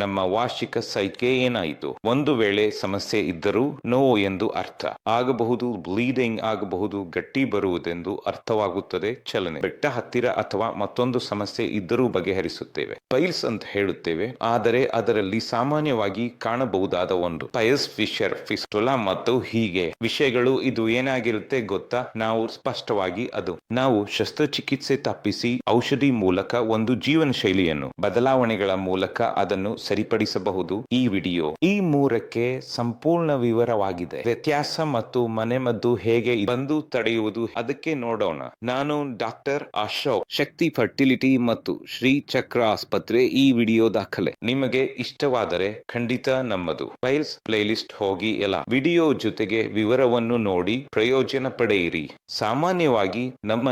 ನಮ್ಮ ವಾರ್ಷಿಕ ಸೈಕೆ ಏನಾಯಿತು? ಒಂದು ವೇಳೆ ಸಮಸ್ಯೆ ಇದ್ದರೂ ನೋವು ಎಂದು ಅರ್ಥ. ಆಗಬಹುದು, ಬ್ಲೀಡಿಂಗ್ ಆಗಬಹುದು, ಗಟ್ಟಿ ಬರುವುದೆಂದು ಅರ್ಥವಾಗುತ್ತದೆ ಚಲನೆ. ಬೆಟ್ಟ ಹತ್ತಿರ ಅಥವಾ ಮತ್ತೊಂದು ಸಮಸ್ಯೆ ಇದ್ದರೂ ಬಗೆಹರಿಸುತ್ತೇವೆ. ಪೈಲ್ಸ್ ಅಂತ ಹೇಳುತ್ತೇವೆ, ಆದರೆ ಅದರಲ್ಲಿ ಸಾಮಾನ್ಯವಾಗಿ ಕಾಣಬಹುದಾದ ಒಂದು. ಪೈಲ್ಸ್ ಫಿಶರ್ ಫಿಸ್ಟುಲಾ ಮತ್ತು ಹೀಗೆ. ವಿಷಯಗಳು ಇದು ಏನಾಗಿರುತ್ತೆ ಗೊತ್ತಾ? ನಾವು ಸ್ಪಷ್ಟವಾಗಿ ಅದು. ನಾವು ಶಸ್ತ್ರಚಿಕಿತ್ಸೆ ತಪ್ಪಿಸಿ ಔಷಧಿ ಮೂಲಕ ಒಂದು ಜೀವನ ಶೈಲಿಯನ್ನು ಬದಲಾವಣೆಗಳ ಮೂಲಕ ಅದನ್ನು ಸರಿಪಡಿಸಬಹುದು ಈ ವಿಡಿಯೋ. ಈ ಮೂರಕ್ಕೆ ಸಂಪೂರ್ಣ ವಿವರವಾಗಿದೆ. ವ್ಯತ್ಯಾಸ ಮತ್ತು ಮನೆಮದ್ದು ಹೇಗೆ ಬಂದು ತಡೆಯುವುದು ಅದಕ್ಕೆ ನೋಡೋಣ. ನಾನು ಡಾಕ್ಟರ್ ಅಶೋಕ್. ಶಕ್ತಿ ಫರ್ಟಿಲಿಟಿ ಮತ್ತು ಶ್ರೀ ಚಕ್ರ ಆಸ್ಪತ್ರೆ ಈ ವಿಡಿಯೋ ದಾಖಲೆ. ನಿಮಗೆ ಇಷ್ಟವಾದರೆ ಖಂಡಿತ ನಮ್ಮದು. ಫೈಲ್ಸ್ ಪ್ಲೇಲಿಸ್ಟ್ ಹೋಗಿ ಎಲ್ಲ ವಿಡಿಯೋ ಜೊತೆಗೆ ವಿವರವನ್ನು ನೋಡಿ ಪ್ರಯೋಜನ ಪಡೆಯಿರಿ. ಸಾಮಾನ್ಯವಾಗಿ ನಮ್ಮ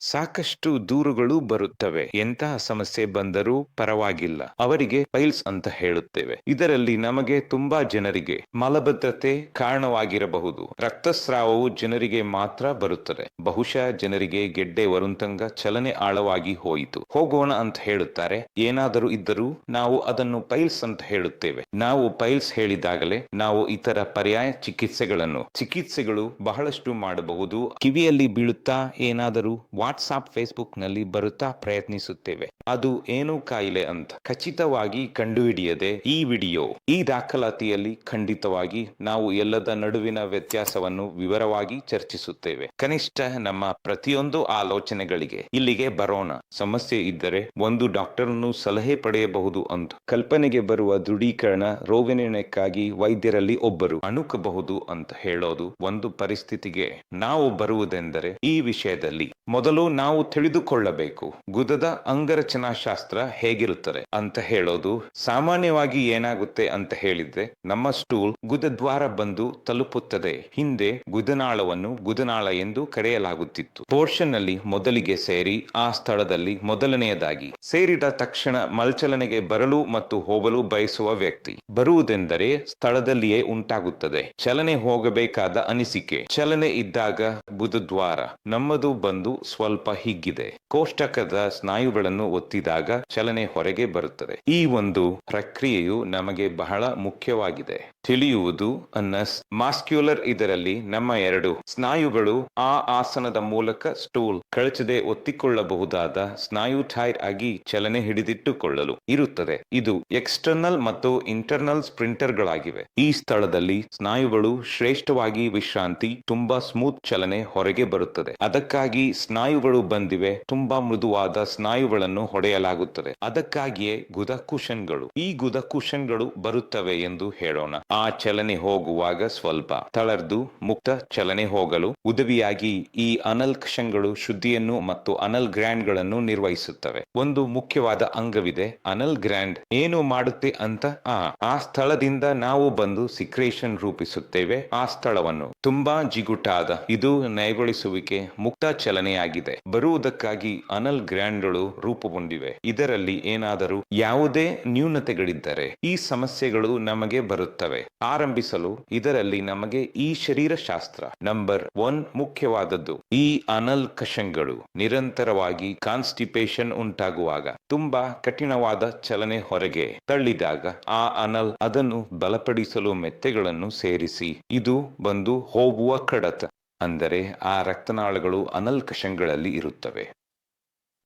ಸಾಕಷ್ಟು ದೂರುಗಳು ಬರುತ್ತವೆ. ಎಂತಹ ಸಮಸ್ಯೆ ಬಂದರೂ ಪರವಾಗಿಲ್ಲ. ಅವರಿಗೆ ಫೈಲ್ಸ್ ಅಂತ ಹೇಳುತ್ತೇವೆ. ಇದರಲ್ಲಿ ನಮಗೆ ತುಂಬಾ ಜನರಿಗೆ ಮಲಬದ್ಧತೆ ಕಾರಣವಾಗಿರಬಹುದು. ರಕ್ತಸ್ರಾವವು ಜನರಿಗೆ ಮಾತ್ರ ಬರುತ್ತದೆ. ಬಹುಶಃ ಜನರಿಗೆ ಗೆಡ್ಡೆ ವರುಂತಂಗ ಚಲನೆ ಆಳವಾಗಿ ಹೋಯಿತು. ಹೋಗೋಣ ಅಂತ ಹೇಳುತ್ತಾರೆ. ಏನಾದರೂ ಇದ್ದರೂ ನಾವು ಅದನ್ನು ಪೈಲ್ಸ್ ಅಂತ ಹೇಳುತ್ತೇವೆ. ನಾವು ಪೈಲ್ಸ್ ಹೇಳಿದಾಗಲೇ ನಾವು ಇತರ ಪರ್ಯಾಯ ಚಿಕಿತ್ಸೆಗಳನ್ನು, ಚಿಕಿತ್ಸೆಗಳು ಬಹಳಷ್ಟು ಮಾಡಬಹುದು. ಕಿವಿಯಲ್ಲಿ ಬೀಳುತ್ತಾ ಏನಾದರೂ ವಾಟ್ಸಾಪ್ ಫೇಸ್ಬುಕ್ನಲ್ಲಿ ಬರುತ್ತಾ ಪ್ರಯತ್ನಿಸುತ್ತೇವೆ. ಅದು ಏನು ಕಾಯಿಲೆ ಅಂತ. ಖಚಿತವಾಗಿ ಕಂಡುಹಿಡಿಯದೆ ಈ ವಿಡಿಯೋ ಈ ದಾಖಲಾತಿಯಲ್ಲಿ ಖಂಡಿತವಾಗಿ ನಾವು ಎಲ್ಲದ ನಡುವಿನ ವ್ಯತ್ಯಾಸವನ್ನು ವಿವರವಾಗಿ ಚರ್ಚಿಸುತ್ತೇವೆ. ಕನಿಷ್ಠ ನಮ್ಮ ಪ್ರತಿಯೊಂದು ಆಲೋಚನೆಗಳಿಗೆ ಇಲ್ಲಿಗೆ ಬರೋಣ. ಸಮಸ್ಯೆ ಇದ್ದರೆ ಒಂದು ಡಾಕ್ಟರ್ನು ಸಲಹೆ ಪಡೆಯಬಹುದು ಅಂತ ಕಲ್ಪನೆಗೆ ಬರುವ ದೃಢೀಕರಣ ರೋಗ ನಿರ್ಣಯಕ್ಕಾಗಿ ವೈದ್ಯರಲ್ಲಿ ಒಬ್ಬರು ಅಣುಕಬಹುದು ಅಂತ ಹೇಳೋದು ಒಂದು ಪರಿಸ್ಥಿತಿಗೆ ನಾವು ಬರುವುದೆಂದರೆ ಈ ವಿಷಯದಲ್ಲಿ ಮೊದಲು ನಾವು ತಿಳಿದುಕೊಳ್ಳಬೇಕು. ಗುದದ ಅಂಗರಚನಾ ಶಾಸ್ತ್ರ ಹೇಗಿರುತ್ತದೆ ಅಂತ ಹೇಳೋದು ಸಾಮಾನ್ಯವಾಗಿ ಏನಾಗುತ್ತೆ ಅಂತ ಹೇಳಿದ್ರೆ, ನಮ್ಮ ಸ್ಟೂಲ್ ಗುದದ್ವಾರ ಬಂದು ತಲುಪುತ್ತದೆ. ಹಿಂದೆ ಗುದನಾಳವನ್ನು ಗುದನಾಳ ಎಂದು ಕರೆಯಲಾಗುತ್ತಿತ್ತು. ಪೋರ್ಷನ್ನಲ್ಲಿ ಮೊದಲಿಗೆ ಸೇರಿ, ಆ ಸ್ಥಳದಲ್ಲಿ ಮೊದಲನೆಯದಾಗಿ ಸೇರಿದ ತಕ್ಷಣ ಮಲ್ಚಲನೆಗೆ ಬರಲು ಮತ್ತು ಹೋಗಲು ಬಯಸುವ ವ್ಯಕ್ತಿ. ಬರುವುದೆಂದರೆ ಸ್ಥಳದಲ್ಲಿಯೇ ಉಂಟಾಗುತ್ತದೆ. ಚಲನೆ ಹೋಗಬೇಕಾದ ಅನಿಸಿಕೆ. ಚಲನೆ ಇದ್ದಾಗ ಬುಧದ್ವಾರ ನಮ್ಮದು ಬಂದು ಸ್ವಲ್ಪ ಹಿಗ್ಗಿದೆ. ಕೋಷ್ಟಕದ ಸ್ನಾಯುಗಳನ್ನು ಒತ್ತಿದಾಗ ಚಲನೆ ಹೊರಗೆ ಬರುತ್ತದೆ. ಈ ಒಂದು ಪ್ರಕ್ರಿಯೆಯು ನಮಗೆ ಬಹಳ ಮುಖ್ಯವಾಗಿದೆ. ತಿಳಿಯುವುದು ಅನ್ನಸ್, ಮಾಸ್ಕ್ಯುಲರ್ ಇದರಲ್ಲಿ ನಮ್ಮ ಎರಡು ಸ್ನಾಯುಗಳು ಆ ಆಸನದ ಮೂಲಕ ಸ್ಟೂಲ್ ಕಳಚದೆ ಒತ್ತಿಕೊಳ್ಳಬಹುದಾದ ಸ್ನಾಯು ಟೈರ್ ಆಗಿ ಚಲನೆ ಹಿಡಿದಿಟ್ಟುಕೊಳ್ಳಲು ಇರುತ್ತದೆ. ಇದು ಎಕ್ಸ್ಟರ್ನಲ್ ಮತ್ತು ಇಂಟರ್ನಲ್ ಸ್ಪ್ರಿಂಟರ್ಗಳಾಗಿವೆ. ಈ ಸ್ಥಳದಲ್ಲಿ ಸ್ನಾಯುಗಳು ಶ್ರೇಷ್ಠವಾಗಿ ವಿಶ್ರಾಂತಿ, ತುಂಬಾ ಸ್ಮೂತ್ ಚಲನೆ ಹೊರಗೆ ಬರುತ್ತದೆ. ಅದಕ್ಕಾಗಿ ಸ್ನಾಯುಗಳು ಬಂದಿವೆ. ತುಂಬಾ ಮೃದುವಾದ ಸ್ನಾಯುಗಳನ್ನು ಹೊಡೆಯಲಾಗುತ್ತದೆ. ಅದಕ್ಕಾಗಿಯೇ ಗುದ ಕುಶನ್ಗಳು ಈ ಗುದ ಕುಶನ್ಗಳು ಬರುತ್ತವೆ ಎಂದು ಹೇಳೋಣ. ಆ ಚಲನೆ ಹೋಗುವಾಗ ಸ್ವಲ್ಪ ತಳರ್ದು ಮುಕ್ತ ಚಲನೆ ಹೋಗಲು ಉದವಿಯಾಗಿ ಈ ಅನಲ್ ಕ್ಷಣಗಳು ಶುದ್ಧಿಯನ್ನು ಮತ್ತು ಅನಲ್ ಗ್ರ್ಯಾಂಡ್ಗಳನ್ನು ನಿರ್ವಹಿಸುತ್ತವೆ. ಒಂದು ಮುಖ್ಯವಾದ ಅಂಗವಿದೆ ಅನಲ್ ಗ್ರ್ಯಾಂಡ್. ಏನು ಮಾಡುತ್ತೆ ಅಂತ? ಆ ಆ ಸ್ಥಳದಿಂದ ನಾವು ಬಂದು ಸಿಕ್ರೇಷನ್ ರೂಪಿಸುತ್ತೇವೆ ಆ ಸ್ಥಳವನ್ನು. ತುಂಬಾ ಜಿಗುಟಾದ, ಇದು ನಯಗೊಳಿಸುವಿಕೆ ಮುಕ್ತ ಚಲನೆಯಾಗಿದೆ. ಬರುವುದಕ್ಕಾಗಿ ಅನಲ್ ಗ್ರ್ಯಾಂಡ್ಗಳು ರೂಪುಗೊಂಡಿವೆ. ಇದರಲ್ಲಿ ಏನಾದರೂ ಯಾವುದೇ ನ್ಯೂನತೆಗಳಿದ್ದರೆ ಈ ಸಮಸ್ಯೆಗಳು ನಮಗೆ ಬರುತ್ತವೆ. ಆರಂಭಿಸಲು ಇದರಲ್ಲಿ ನಮಗೆ ಈ ಶರೀರ ಶಾಸ್ತ್ರ ನಂಬರ್ ಒನ್ ಮುಖ್ಯವಾದದ್ದು. ಈ ಅನಲ್ ಕಷಂಗಳು ನಿರಂತರವಾಗಿ ಕಾನ್ಸ್ಟಿಪೇಷನ್ ಉಂಟಾಗುವಾಗ ತುಂಬಾ ಕಠಿಣವಾದ ಚಲನೆ ಹೊರಗೆ ತಳ್ಳಿದಾಗ ಆ ಅನಲ್ ಅದನ್ನು ಬಲಪಡಿಸಲು ಮೆತ್ತೆಗಳನ್ನು ಸೇರಿಸಿ ಇದು ಬಂದು ಹೋಗುವ ಕಡತ. ಅಂದರೆ ಆ ರಕ್ತನಾಳಗಳು ಅನಲ್ ಕಷಂಗಳಲ್ಲಿ ಇರುತ್ತವೆ.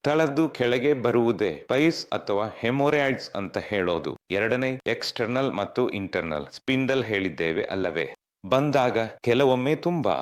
ತಳದ್ದು ಕೆಳಗೆ ಬರುವುದೇ ಪೈಸ್ ಅಥವಾ ಹೆಮೊರಾಯ್ಡ್ಸ್ ಅಂತ ಹೇಳೋದು. ಎರಡನೇ, ಎಕ್ಸ್ಟರ್ನಲ್ ಮತ್ತು ಇಂಟರ್ನಲ್. ಸ್ಪಿಂಡಲ್ ಹೇಳಿದ್ದೇವೆ ಅಲ್ಲವೇ? ಬಂದಾಗ ಕೆಲವೊಮ್ಮೆ ತುಂಬಾ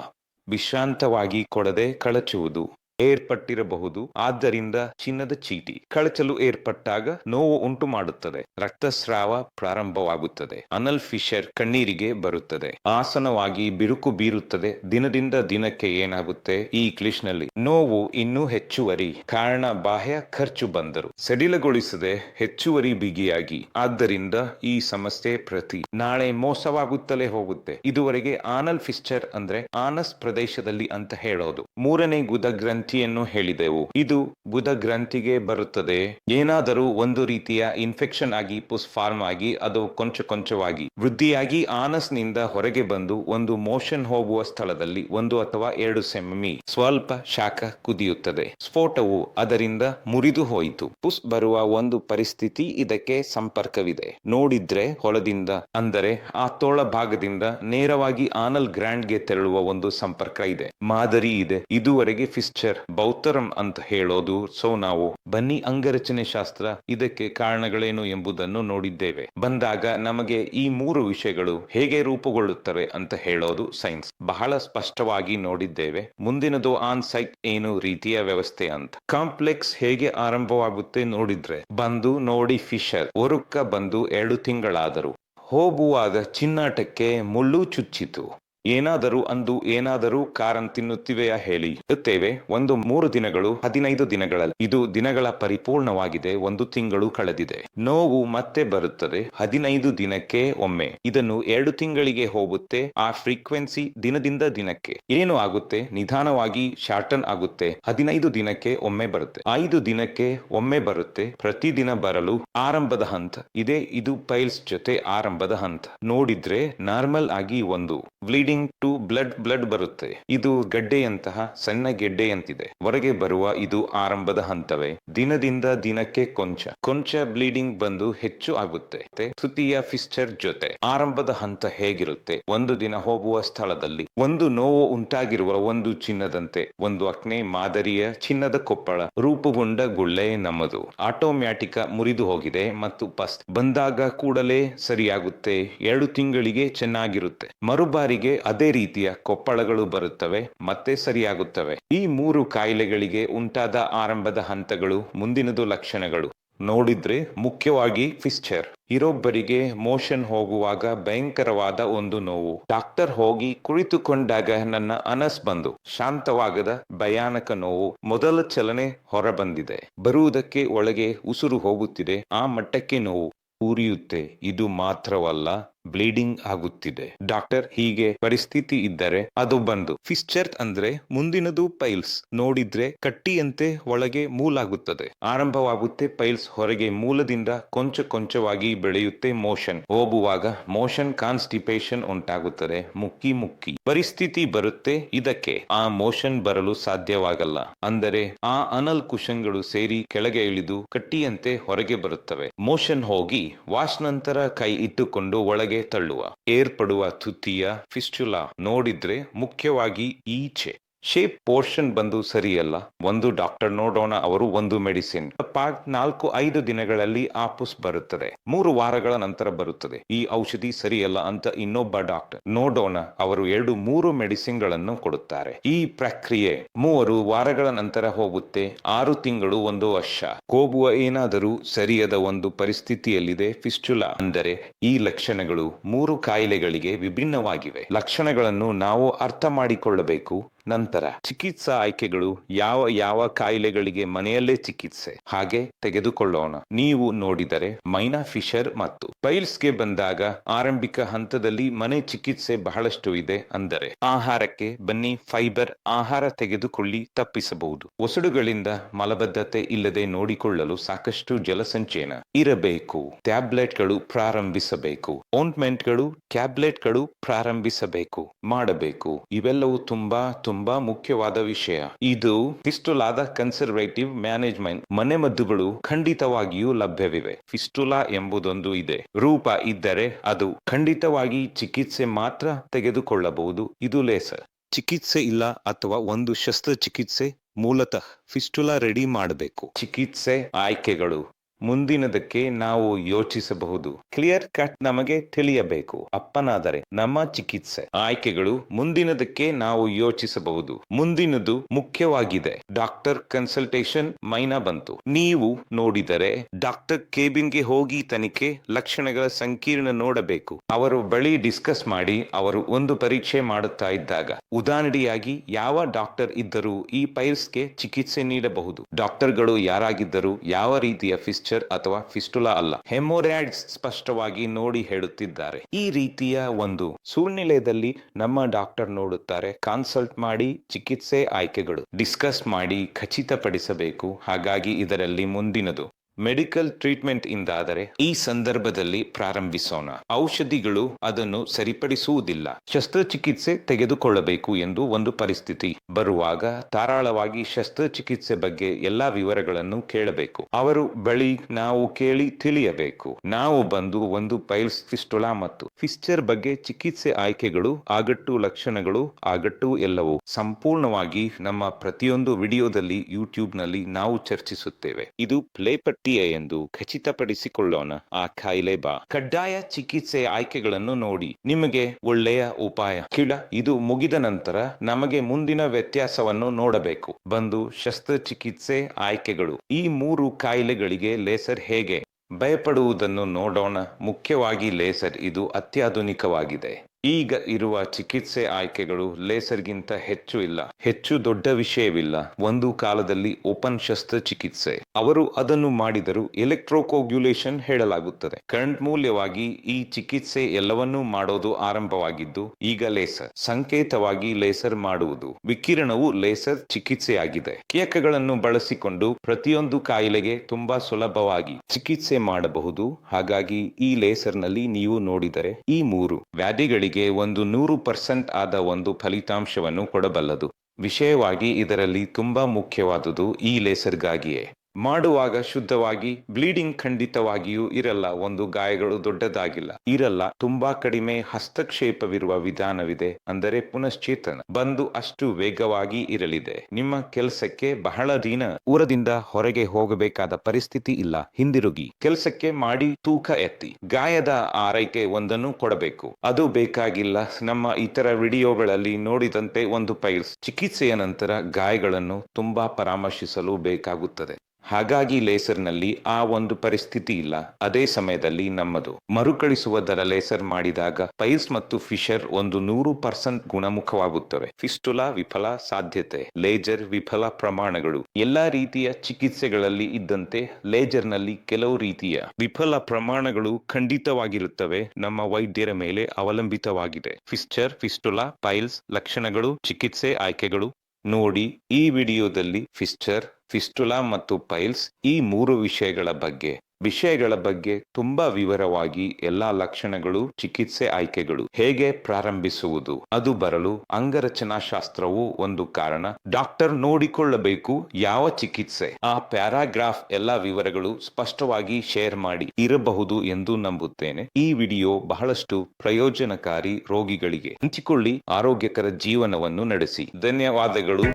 ವಿಶ್ರಾಂತವಾಗಿ ಕೊಡದೆ ಕಳಚುವುದು. ಏರ್ಪಟ್ಟಿರಬಹುದು. ಆದ್ದರಿಂದ ಚಿನ್ನದ ಚೀಟಿ ಕಳಚಲು ಏರ್ಪಟ್ಟಾಗ ನೋವು ಉಂಟು ಮಾಡುತ್ತದೆ ರಕ್ತಸ್ರಾವ ಪ್ರಾರಂಭವಾಗುತ್ತದೆ. ಅನಲ್ ಫಿಶರ್ ಕಣ್ಣೀರಿಗೆ ಬರುತ್ತದೆ. ಆಸನವಾಗಿ ಬಿರುಕು ಬೀರುತ್ತದೆ. ದಿನದಿಂದ ದಿನಕ್ಕೆ ಏನಾಗುತ್ತೆ? ಈ ಕ್ಲಿಷ್ನಲ್ಲಿ ನೋವು ಇನ್ನೂ ಹೆಚ್ಚುವರಿ. ಕಾರಣ ಬಾಹ್ಯ ಖರ್ಚು ಬಂದರು. ಸಡಿಲಗೊಳಿಸದೆ ಹೆಚ್ಚುವರಿ ಬಿಗಿಯಾಗಿ. ಆದ್ದರಿಂದ ಈ ಸಮಸ್ಯೆ ಪ್ರತಿ ನಾಳೆ ಮೋಸವಾಗುತ್ತಲೇ ಹೋಗುತ್ತೆ. ಇದುವರೆಗೆ ಆನಲ್ ಫಿಶ್ಚರ್ ಅಂದ್ರೆ ಆನಸ್ ಪ್ರದೇಶದಲ್ಲಿ ಅಂತ ಹೇಳೋದು. ಮೂರನೇ ಗುದ ಗ್ರಂಥಿ ಗ್ರಂಥಿಯನ್ನು ಹೇಳಿದೆವು. ಇದು ಬುಧ ಗ್ರಂಥಿಗೆ ಬರುತ್ತದೆ. ಏನಾದರೂ ಒಂದು ರೀತಿಯ ಇನ್ಫೆಕ್ಷನ್ ಆಗಿ ಪುಸ್ ಫಾರ್ಮ್ ಆಗಿ, ಅದು ಕೊಂಚ ಕೊಂಚವಾಗಿ ವೃದ್ಧಿಯಾಗಿ ಆನಸ್ನಿಂದ ಹೊರಗೆ ಬಂದು ಒಂದು ಮೋಷನ್ ಹೋಗುವ ಸ್ಥಳದಲ್ಲಿ ಒಂದು ಅಥವಾ ಎರಡು ಸೆಮಿ ಸ್ವಲ್ಪ ಶಾಖ ಕುದಿಯುತ್ತದೆ. ಸ್ಫೋಟವು ಅದರಿಂದ ಮುರಿದು ಹೋಯಿತು. ಪುಸ್ ಬರುವ ಒಂದು ಪರಿಸ್ಥಿತಿ ಇದಕ್ಕೆ ಸಂಪರ್ಕವಿದೆ. ನೋಡಿದ್ರೆ ಹೊಲದಿಂದ, ಅಂದರೆ ಆ ತೋಳ ಭಾಗದಿಂದ ನೇರವಾಗಿ ಆನಲ್ ಗ್ರ್ಯಾಂಡ್ಗೆ ತೆರಳುವ ಒಂದು ಸಂಪರ್ಕ ಇದೆ. ಮಾದರಿ ಇದೆ. ಇದುವರೆಗೆ ಫಿಸ್ಚರ್ ಬೌತರಂ ಅಂತ ಹೇಳೋದು, ಸೊ ನಾವು ಬನ್ನಿ ಅಂಗರಚನೆ ಶಾಸ್ತ್ರ ಇದಕ್ಕೆ ಕಾರಣಗಳೇನು ಎಂಬುದನ್ನು ನೋಡಿದ್ದೇವೆ. ಬಂದಾಗ ನಮಗೆ ಈ ಮೂರು ವಿಷಯಗಳು ಹೇಗೆ ರೂಪುಗೊಳ್ಳುತ್ತವೆ ಅಂತ ಹೇಳೋದು ಸೈನ್ಸ್. ಬಹಳ ಸ್ಪಷ್ಟವಾಗಿ ನೋಡಿದ್ದೇವೆ. ಮುಂದಿನದು ಆನ್ ಸೈಟ್ ಏನು ರೀತಿಯ ವ್ಯವಸ್ಥೆ ಅಂತ. ಕಾಂಪ್ಲೆಕ್ಸ್ ಹೇಗೆ ಆರಂಭವಾಗುತ್ತೆ ನೋಡಿದ್ರೆ, ಬಂದು ನೋಡಿ ಫಿಶರ್. ಒರುಕ್ಕ ಬಂದು ಎರಡು ತಿಂಗಳಾದರು. ಹೋಗುವಾಗ ಚಿನ್ನಾಟಕ್ಕೆ ಮುಳ್ಳು ಚುಚ್ಚಿತು. ಏನಾದರೂ ಅಂದು ಏನಾದರೂ ಕಾರನ್ ತಿನ್ನುತ್ತಿವೆಯಾ ಹೇಳಿ. ಇರುತ್ತೇವೆ ಒಂದು ಮೂರು ದಿನಗಳು, ಹದಿನೈದು ದಿನಗಳಲ್ಲಿ. ಇದು ದಿನಗಳ ಪರಿಪೂರ್ಣವಾಗಿದೆ, ಒಂದು ತಿಂಗಳು ಕಳೆದಿದೆ. ನೋವು ಮತ್ತೆ ಬರುತ್ತದೆ, ಹದಿನೈದು ದಿನಕ್ಕೆ ಒಮ್ಮೆ. ಇದನ್ನು ಎರಡು ತಿಂಗಳಿಗೆ ಹೋಗುತ್ತೆ, ಆ ಫ್ರೀಕ್ವೆನ್ಸಿ ದಿನದಿಂದ ದಿನಕ್ಕೆ. ಏನು ಆಗುತ್ತೆ? ನಿಧಾನವಾಗಿ ಶಾರ್ಟನ್ ಆಗುತ್ತೆ, ಹದಿನೈದು ದಿನಕ್ಕೆ ಒಮ್ಮೆ ಬರುತ್ತೆ. ಐದು ದಿನಕ್ಕೆ ಒಮ್ಮೆ ಬರುತ್ತೆ, ಪ್ರತಿದಿನ ಬರಲು ಆರಂಭದ ಹಂತ. ಇದೆ, ಇದು ಪೈಲ್ಸ್ ಜೊತೆ ಆರಂಭದ ಹಂತ. ನೋಡಿದ್ರೆ ನಾರ್ಮಲ್ ಆಗಿ ಒಂದು. ಬ್ಲೀಡಿಂಗ್ ಟು ಬ್ಲಡ್ ಬ್ಲಡ್ ಬರುತ್ತೆ. ಇದು ಗಡ್ಡೆಯಂತಹ ಸಣ್ಣ ಗೆಡ್ಡೆಯಂತಿದೆ. ಹೊರಗೆ ಬರುವ ಇದು ಆರಂಭದ ಹಂತವೇ. ದಿನದಿಂದ ದಿನಕ್ಕೆ ಕೊಂಚ. ಕೊಂಚ ಬ್ಲೀಡಿಂಗ್ ಬಂದು ಹೆಚ್ಚು ಆಗುತ್ತೆ. ತೃತೀಯ ಫಿಸ್ಚರ್ ಜೊತೆ. ಆರಂಭದ ಹಂತ ಹೇಗಿರುತ್ತೆ? ಒಂದು ದಿನ ಹೋಗುವ ಸ್ಥಳದಲ್ಲಿ. ಒಂದು ನೋವು ಉಂಟಾಗಿರುವ ಒಂದು ಚಿನ್ನದಂತೆ. ಒಂದು ಅಕ್ನೆ ಮಾದರಿಯ ಚಿನ್ನದ ಕೊಪ್ಪಳ. ರೂಪುಗೊಂಡ ಗುಳ್ಳೆ ನಮ್ಮದು ಆಟೋಮ್ಯಾಟಿಕ ಮುರಿದು ಹೋಗಿದೆ ಮತ್ತು ಪಸ್ ಬಂದಾಗ ಕೂಡಲೇ ಸರಿಯಾಗುತ್ತೆ. ಎರಡು ತಿಂಗಳಿಗೆ ಚೆನ್ನಾಗಿರುತ್ತೆ. ಮರುಬಾರಿಗೆ ಅದೇ ರೀತಿಯ ಕೊಪ್ಪಳಗಳು ಬರುತ್ತವೆ, ಮತ್ತೆ ಸರಿಯಾಗುತ್ತವೆ. ಈ ಮೂರು ಕಾಯಿಲೆಗಳಿಗೆ ಉಂಟಾದ ಆರಂಭದ ಹಂತಗಳು, ಮುಂದಿನದು ಲಕ್ಷಣಗಳು. ನೋಡಿದ್ರೆ ಮುಖ್ಯವಾಗಿ ಫಿಸ್ಚರ್. ಇರೊಬ್ಬರಿಗೆ ಮೋಷನ್ ಹೋಗುವಾಗ ಭಯಂಕರವಾದ ಒಂದು ನೋವು. ಡಾಕ್ಟರ್ ಹೋಗಿ ಕುಳಿತುಕೊಂಡಾಗ ನನ್ನ ಅನಸ್ ಬಂದು, ಶಾಂತವಾಗದ ಭಯಾನಕ ನೋವು ಮೊದಲ ಚಲನೆ ಹೊರಬಂದಿದೆ. ಬರುವುದಕ್ಕೆ ಒಳಗೆ ಉಸುರು ಹೋಗುತ್ತಿದೆ, ಆ ಮಟ್ಟಕ್ಕೆ ನೋವು ಉರಿಯುತ್ತೆ. ಇದು ಮಾತ್ರವಲ್ಲ ಬ್ಲೀಡಿಂಗ್ ಆಗುತ್ತಿದೆ. ಡಾಕ್ಟರ್ ಹೀಗೆ ಪರಿಸ್ಥಿತಿ ಇದ್ದರೆ ಅದು ಬಂದು. ಫಿಸ್ಚರ್ ಅಂದ್ರೆ ಮುಂದಿನದು ಪೈಲ್ಸ್. ನೋಡಿದ್ರೆ ಕಟ್ಟಿಯಂತೆ ಒಳಗೆ ಮೂಲಾಗುತ್ತದೆ. ಆರಂಭವಾಗುತ್ತೆ ಪೈಲ್ಸ್, ಹೊರಗೆ ಮೂಲದಿಂದ ಕೊಂಚ ಕೊಂಚವಾಗಿ ಬೆಳೆಯುತ್ತೆ ಮೋಷನ್. ಹೋಗುವಾಗ ಮೋಷನ್ ಕಾನ್ಸ್ಟಿಪೇಷನ್ ಉಂಟಾಗುತ್ತದೆ, ಮುಕ್ಕಿ ಮುಕ್ಕಿ. ಪರಿಸ್ಥಿತಿ ಬರುತ್ತೆ ಇದಕ್ಕೆ. ಆ ಮೋಷನ್ ಬರಲು ಸಾಧ್ಯವಾಗಲ್ಲ. ಅಂದರೆ ಆ ಅನಲ್ ಕುಶನ್ಗಳು ಸೇರಿ ಕೆಳಗೆ ಇಳಿದು ಕಟ್ಟಿಯಂತೆ ಹೊರಗೆ ಬರುತ್ತವೆ. ಮೋಷನ್ ಹೋಗಿ ವಾಶ್ ನಂತರ ಕೈ ಇಟ್ಟುಕೊಂಡು ಒಳಗೆ ತಳ್ಳುವ. ಏರ್ಪಡುವ ತುತಿಯ ಫಿಸ್ಟುಲಾ ನೋಡಿದ್ರೆ ಮುಖ್ಯವಾಗಿ ಈಚೆ. ಶೇಪ್ ಪೋರ್ಷನ್ ಬಂದು ಸರಿಯಲ್ಲ. ಒಂದು ಡಾಕ್ಟರ್ ನೋಡೋಣ, ಅವರು ಒಂದು ಮೆಡಿಸಿನ್ ಪಾರ್ಟ್ ನಾಲ್ಕು, ಐದು ದಿನಗಳಲ್ಲಿ ಆಪುಸ್ ಬರುತ್ತದೆ. ಮೂರು ವಾರಗಳ ನಂತರ ಬರುತ್ತದೆ. ಈ ಔಷಧಿ ಸರಿಯಲ್ಲ ಅಂತ ಇನ್ನೊಬ್ಬ ಡಾಕ್ಟರ್ ನೋಡೋಣ, ಅವರು ಎರಡು, ಮೂರು ಮೆಡಿಸಿನ್ಗಳನ್ನು ಕೊಡುತ್ತಾರೆ. ಈ ಪ್ರಕ್ರಿಯೆ ಮೂವರು ವಾರಗಳ ನಂತರ ಹೋಗುತ್ತೆ, ಆರು ತಿಂಗಳು ಒಂದು ವರ್ಷ. ಕೋಬುವ ಏನಾದರೂ ಸರಿಯದ ಒಂದು ಪರಿಸ್ಥಿತಿಯಲ್ಲಿದೆ ಫಿಸ್ಟುಲಾ ಅಂದರೆ ಈ ಲಕ್ಷಣಗಳು ಮೂರು ಕಾಯಿಲೆಗಳಿಗೆ ವಿಭಿನ್ನವಾಗಿವೆ. ಲಕ್ಷಣಗಳನ್ನು ನಾವು ಅರ್ಥ ಮಾಡಿಕೊಳ್ಳಬೇಕು ನಂತರ ಚಿಕಿತ್ಸಾ ಆಯ್ಕೆಗಳು ಯಾವ ಯಾವ ಕಾಯಿಲೆಗಳಿಗೆ ಮನೆಯಲ್ಲೇ ಚಿಕಿತ್ಸೆ. ಹಾಗೆ ತೆಗೆದುಕೊಳ್ಳೋಣ. ನೀವು ನೋಡಿದರೆ ಮೈನಾ ಫಿಶರ್ ಮತ್ತು ಪೈಲ್ಸ್ಗೆ ಬಂದಾಗ ಆರಂಭಿಕ ಹಂತದಲ್ಲಿ ಮನೆ ಚಿಕಿತ್ಸೆ ಬಹಳಷ್ಟು ಇದೆ ಅಂದರೆ ಆಹಾರಕ್ಕೆ ಬನ್ನಿ ಫೈಬರ್ ಆಹಾರ ತೆಗೆದುಕೊಳ್ಳಿ ತಪ್ಪಿಸಬಹುದು. ಒಸಡುಗಳಿಂದ ಮಲಬದ್ಧತೆ ಇಲ್ಲದೆ ನೋಡಿಕೊಳ್ಳಲು ಸಾಕಷ್ಟು ಜಲಸಂಚಯನ ಇರಬೇಕು. ಟ್ಯಾಬ್ಲೆಟ್ಗಳು ಪ್ರಾರಂಭಿಸಬೇಕು. ಓಂಟ್ಮೆಂಟ್ಗಳು ಟ್ಯಾಬ್ಲೆಟ್ಗಳು ಪ್ರಾರಂಭಿಸಬೇಕು. ಮಾಡಬೇಕು. ಇವೆಲ್ಲವೂ ತುಂಬಾ ತುಂಬಾ ಮುಖ್ಯವಾದ ವಿಷಯ. ಇದು ಫಿಸ್ಟುಲಾದ ಕನ್ಸರ್ವೇಟಿವ್ ಮ್ಯಾನೇಜ್ಮೆಂಟ್. ಮನೆಮದ್ದುಗಳು ಖಂಡಿತವಾಗಿಯೂ ಲಭ್ಯವಿವೆ. ಫಿಸ್ಟುಲಾ ಎಂಬುದೊಂದು ಇದೆ. ರೂಪ ಇದ್ದರೆ ಅದು ಖಂಡಿತವಾಗಿ ಚಿಕಿತ್ಸೆ ಮಾತ್ರ ತೆಗೆದುಕೊಳ್ಳಬಹುದು. ಇದು ಲೇಸರ್. ಚಿಕಿತ್ಸೆ ಇಲ್ಲ ಅಥವಾ ಒಂದು ಶಸ್ತ್ರಚಿಕಿತ್ಸೆ ಮೂಲತಃ ಫಿಸ್ಟುಲಾ ರೆಡಿ ಮಾಡಬೇಕು. ಚಿಕಿತ್ಸೆ ಆಯ್ಕೆಗಳು. ಮುಂದಿನದಕ್ಕೆ ನಾವು ಯೋಚಿಸಬಹುದು. ಕ್ಲಿಯರ್ ಕಟ್ ನಮಗೆ ತಿಳಿಯಬೇಕು. ಅಪ್ಪನಾದರೆ ನಮ್ಮ ಚಿಕಿತ್ಸೆ. ಆಯ್ಕೆಗಳು ಮುಂದಿನದಕ್ಕೆ ನಾವು ಯೋಚಿಸಬಹುದು. ಮುಂದಿನದು ಮುಖ್ಯವಾಗಿದೆ. ಡಾಕ್ಟರ್ ಕನ್ಸಲ್ಟೇಷನ್ ಮೈನಾ ಬಂತು. ನೀವು ನೋಡಿದರೆ ಡಾಕ್ಟರ್ ಕೇಬಿನ್ಗೆ ಹೋಗಿ ತನಿಖೆ, ಲಕ್ಷಣಗಳ ಸಂಕೀರ್ಣ ನೋಡಬೇಕು. ಅವರು ಬಳಿ ಡಿಸ್ಕಸ್ ಮಾಡಿ, ಅವರು ಒಂದು ಪರೀಕ್ಷೆ ಮಾಡುತ್ತಾ ಇದ್ದಾಗ. ಉದಾಹರಣೆಯಾಗಿ, ಯಾವ ಡಾಕ್ಟರ್ ಇದ್ದರೂ ಈ ಪೈಲ್ಸ್ಗೆ ಚಿಕಿತ್ಸೆ ನೀಡಬಹುದು. ಡಾಕ್ಟರ್ಗಳು ಯಾರಾಗಿದ್ದರೂ ಯಾವ ರೀತಿಯ ಫಿಸ್ಚರ್ ಫಿಶರ್ ಅಥವಾ ಫಿಸ್ಟುಲಾ ಅಲ್ಲ. ಹೆಮೋರ್ಯಾಡ್ಸ್ ಸ್ಪಷ್ಟವಾಗಿ ನೋಡಿ ಹೇಳುತ್ತಿದ್ದಾರೆ. ಈ ರೀತಿಯ ಒಂದು ಸೂಳ್ನಿಲೆಯಲ್ಲಿ ನಮ್ಮ ಡಾಕ್ಟರ್ ನೋಡುತ್ತಾರೆ. ಕನ್ಸಲ್ಟ್ ಮಾಡಿ ಚಿಕಿತ್ಸೆ ಆಯ್ಕೆಗಳು. ಡಿಸ್ಕಸ್ ಮಾಡಿ ಖಚಿತಪಡಿಸಬೇಕು. ಹಾಗಾಗಿ ಇದರಲ್ಲಿ ಮುಂದಿನದು. ಮೆಡಿಕಲ್ ಟ್ರೀಟ್ಮೆಂಟ್ ಇಂದಾದರೆ ಈ ಸಂದರ್ಭದಲ್ಲಿ ಪ್ರಾರಂಭಿಸೋಣ. ಔಷಧಿಗಳು ಅದನ್ನು ಸರಿಪಡಿಸುವುದಿಲ್ಲ. ಶಸ್ತ್ರಚಿಕಿತ್ಸೆ ತೆಗೆದುಕೊಳ್ಳಬೇಕು ಎಂದು ಒಂದು ಪರಿಸ್ಥಿತಿ. ಬರುವಾಗ ಧಾರಾಳವಾಗಿ ಶಸ್ತ್ರಚಿಕಿತ್ಸೆ ಬಗ್ಗೆ ಎಲ್ಲಾ ವಿವರಗಳನ್ನು ಕೇಳಬೇಕು. ಅವರು ಬಳಿ ನಾವು ಕೇಳಿ ತಿಳಿಯಬೇಕು. ನಾವು ಬಂದು ಒಂದು ಪೈಲ್ಸ್ ಫಿಸ್ಟುಲಾ ಮತ್ತು ಫಿಸ್ಚರ್ ಬಗ್ಗೆ ಚಿಕಿತ್ಸೆ ಆಯ್ಕೆಗಳು, ಆಗಟ್ಟು ಲಕ್ಷಣಗಳು, ಆಗಟ್ಟು ಎಲ್ಲವೂ ಸಂಪೂರ್ಣವಾಗಿ ನಮ್ಮ ಪ್ರತಿಯೊಂದು ವಿಡಿಯೋದಲ್ಲಿ ಯೂಟ್ಯೂಬ್ನಲ್ಲಿ ನಾವು ಚರ್ಚಿಸುತ್ತೇವೆ. ಇದು ಪ್ಲೇ ಪಟ್ಟಿಯೇ ಎಂದು ಖಚಿತಪಡಿಸಿಕೊಳ್ಳೋಣ. ಆ ಕಾಯಿಲೆ ಬಾ. ಕಡ್ಡಾಯ ಚಿಕಿತ್ಸೆ ಆಯ್ಕೆಗಳನ್ನು ನೋಡಿ. ನಿಮಗೆ ಒಳ್ಳೆಯ ಉಪಾಯ. ಕಿಳ ಇದು ಮುಗಿದ ನಂತರ ನಮಗೆ ಮುಂದಿನ ವ್ಯತ್ಯಾಸವನ್ನು ನೋಡಬೇಕು. ಬಂದು ಶಸ್ತ್ರಚಿಕಿತ್ಸೆ ಆಯ್ಕೆಗಳು. ಈ ಮೂರು ಕಾಯಿಲೆಗಳಿಗೆ ಲೇಸರ್ ಹೇಗೆ? ಭಯಪಡುವುದನ್ನು ನೋಡೋಣ. ಮುಖ್ಯವಾಗಿ ಲೇಸರ್, ಇದು ಅತ್ಯಾಧುನಿಕವಾಗಿದೆ. ಈಗ ಇರುವ ಚಿಕಿತ್ಸೆ ಆಯ್ಕೆಗಳು ಲೇಸರ್ಗಿಂತ ಹೆಚ್ಚು ಇಲ್ಲ. ಹೆಚ್ಚು ದೊಡ್ಡ ವಿಷಯವಿಲ್ಲ. ಒಂದು ಕಾಲದಲ್ಲಿ ಓಪನ್ ಶಸ್ತ್ರಚಿಕಿತ್ಸೆ ಅವರು ಅದನ್ನು ಮಾಡಿದರು ಎಲೆಕ್ಟ್ರೋಕೋಗ್ಯುಲೇಷನ್ ಹೇಳಲಾಗುತ್ತದೆ. ಕರೆಂಟ್ ಮೂಲವಾಗಿ ಈ ಚಿಕಿತ್ಸೆ ಎಲ್ಲವನ್ನೂ ಮಾಡೋದು ಆರಂಭವಾಗಿದ್ದು, ಈಗ ಲೇಸರ್. ಸಂಕೇತವಾಗಿ ಲೇಸರ್ ಮಾಡುವುದು. ವಿಕಿರಣವು ಲೇಸರ್ ಚಿಕಿತ್ಸೆಯಾಗಿದೆ. ಕೇಕಗಳನ್ನು ಬಳಸಿಕೊಂಡು ಪ್ರತಿಯೊಂದು ಕಾಯಿಲೆಗೆ ತುಂಬಾ ಸುಲಭವಾಗಿ ಚಿಕಿತ್ಸೆ ಮಾಡಬಹುದು. ಹಾಗಾಗಿ ಈ ಲೇಸರ್ನಲ್ಲಿ ನೀವು ನೋಡಿದರೆ ಈ ಮೂರು ವ್ಯಾಧಿಗಳಿಗೆ ಒಂದು ನೂರು ಪರ್ಸೆಂಟ್ ಆದ ಒಂದು ಫಲಿತಾಂಶವನ್ನು ಕೊಡಬಲ್ಲದು. ವಿಷಯವಾಗಿ ಇದರಲ್ಲಿ ತುಂಬಾ ಮುಖ್ಯವಾದುದು ಈ ಲೇಸರ್ಗಾಗಿಯೇ. ಮಾಡುವಾಗ ಶುದ್ಧವಾಗಿ ಬ್ಲೀಡಿಂಗ್ ಖಂಡಿತವಾಗಿಯೂ ಇರಲ್ಲ. ಒಂದು ಗಾಯಗಳು ದೊಡ್ಡದಾಗಿಲ್ಲ. ಇರಲ್ಲ. ತುಂಬಾ ಕಡಿಮೆ ಹಸ್ತಕ್ಷೇಪವಿರುವ ವಿಧಾನವಿದೆ. ಅಂದರೆ ಪುನಶ್ಚೇತನ. ಬಂದು ಅಷ್ಟು ವೇಗವಾಗಿ ಇರಲಿದೆ. ನಿಮ್ಮ ಕೆಲಸಕ್ಕೆ ಬಹಳ ದಿನ. ಊರದಿಂದ ಹೊರಗೆ ಹೋಗಬೇಕಾದ ಪರಿಸ್ಥಿತಿ ಇಲ್ಲ. ಹಿಂದಿರುಗಿ. ಕೆಲಸಕ್ಕೆ ಮಾಡಿ ತೂಕ ಎತ್ತಿ. ಗಾಯದ ಆರೈಕೆ ಒಂದನ್ನು ಕೊಡಬೇಕು. ಅದು ಬೇಕಾಗಿಲ್ಲ. ನಮ್ಮ ಇತರ ವಿಡಿಯೋಗಳಲ್ಲಿ ನೋಡಿದಂತೆ ಒಂದು ಪೈಲ್ಸ್. ಚಿಕಿತ್ಸೆಯ ನಂತರ ಗಾಯಗಳನ್ನು ತುಂಬಾ ಪರಾಮರ್ಶಿಸಲು ಬೇಕಾಗುತ್ತದೆ. ಹಾಗಾಗಿ ಲೇಸರ್ನಲ್ಲಿ ಆ ಒಂದು ಪರಿಸ್ಥಿತಿ ಇಲ್ಲ. ಅದೇ ಸಮಯದಲ್ಲಿ ನಮ್ಮದು. ಮರುಕಳಿಸುವ ದರ ಲೇಸರ್ ಮಾಡಿದಾಗ ಪೈಲ್ಸ್ ಮತ್ತು ಫಿಶರ್ ಒಂದು ನೂರು ಪರ್ಸೆಂಟ್ ಗುಣಮುಖವಾಗುತ್ತವೆ. ಫಿಸ್ಟುಲಾ ವಿಫಲ ಸಾಧ್ಯತೆ. ಲೇಜರ್ ವಿಫಲ ಪ್ರಮಾಣಗಳು. ಎಲ್ಲಾ ರೀತಿಯ ಚಿಕಿತ್ಸೆಗಳಲ್ಲಿ ಇದ್ದಂತೆ ಲೇಜರ್ನಲ್ಲಿ ಕೆಲವು ರೀತಿಯ ವಿಫಲ ಪ್ರಮಾಣಗಳು ಖಂಡಿತವಾಗಿರುತ್ತವೆ. ನಮ್ಮ ವೈದ್ಯರ ಮೇಲೆ ಅವಲಂಬಿತವಾಗಿದೆ. ಫಿಸ್ಚರ್ ಫಿಸ್ಟುಲಾ, ಪೈಲ್ಸ್ ಲಕ್ಷಣಗಳು, ಚಿಕಿತ್ಸೆ ಆಯ್ಕೆಗಳು ನೋಡಿ ಈ ವಿಡಿಯೋದಲ್ಲಿ ಫಿಸ್ಚರ್ ಫಿಸ್ಟುಲಾ ಮತ್ತು ಪೈಲ್ಸ್ ಈ ಮೂರು ವಿಷಯಗಳ ಬಗ್ಗೆ. ವಿಷಯಗಳ ಬಗ್ಗೆ ತುಂಬಾ ವಿವರವಾಗಿ ಎಲ್ಲಾ ಲಕ್ಷಣಗಳು, ಚಿಕಿತ್ಸೆ ಆಯ್ಕೆಗಳು ಹೇಗೆ ಪ್ರಾರಂಭಿಸುವುದು, ಅದು ಬರಲು ಅಂಗರಚನಾಶಾಸ್ತ್ರವು ಒಂದು ಕಾರಣ. ಡಾಕ್ಟರ್ ನೋಡಿಕೊಳ್ಳಬೇಕು ಯಾವ ಚಿಕಿತ್ಸೆ. ಆ ಪ್ಯಾರಾಗ್ರಾಫ್ ಎಲ್ಲಾ ವಿವರಗಳು ಸ್ಪಷ್ಟವಾಗಿ ಶೇರ್ ಮಾಡಿ ಇರಬಹುದು ಎಂದು ನಂಬುತ್ತೇನೆ. ಈ ವಿಡಿಯೋ ಬಹಳಷ್ಟು ಪ್ರಯೋಜನಕಾರಿ ರೋಗಿಗಳಿಗೆ ಹಂಚಿಕೊಳ್ಳಿ, ಆರೋಗ್ಯಕರ ಜೀವನವನ್ನು ನಡೆಸಿ. ಧನ್ಯವಾದಗಳು.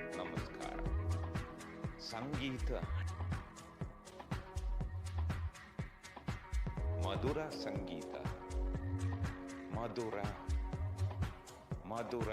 ಮಧುರ ಸಂಗೀತ ಮಧುರ ಮಧುರ